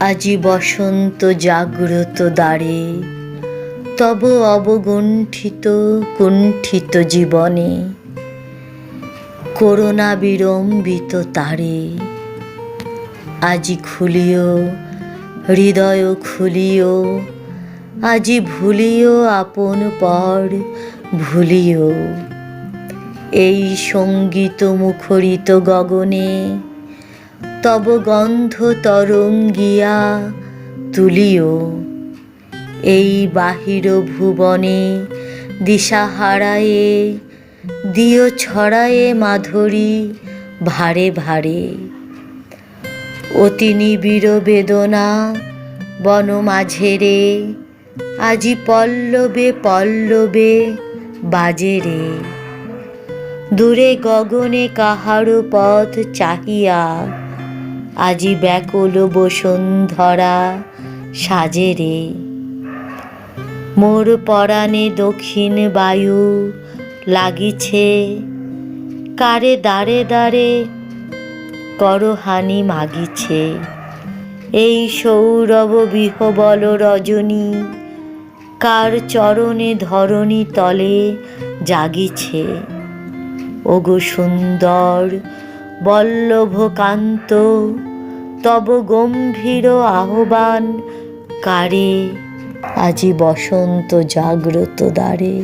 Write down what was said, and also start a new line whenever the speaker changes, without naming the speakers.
আজি বসন্ত জাগ্রত দ্বারে, তব অবগুণ্ঠিত কুণ্ঠিত জীবনে, করোনা বিড়ম্বিত তারে। আজি খুলিও, হৃদয় খুলিও, আজি ভুলিও আপন পর ভুলিও। এই সংগীত মুখরিত গগনে তব গন্ধ তরঙ্গিয়া তুলিও। এই বাহির ভুবনে দিশাহারায়ে দিও ছড়ায়ে মাধুরী ভারে ভারে। অতি নিবিড় বেদনা বন মাঝেরে আজি পল্লবে পল্লবে বাজে রে। দূরে গগনে কাহারো পথ চাহিয়া আজি ব্যাকুল বসুন্ধরা সাজে রে। মোর পরাণে দক্ষিণ বায়ু লাগিছে, কারে দাঁড়ে দাঁড়ে করহানি মাগিছে। এই সৌরভ বিহবল রজনী, কার চরণে ধরণী তলে জাগিছে। ওগো সুন্দর বল্লভকান্ত তব গম্ভীর আহ্বান কারে? আজি বসন্ত জাগ্রত দ্বারে।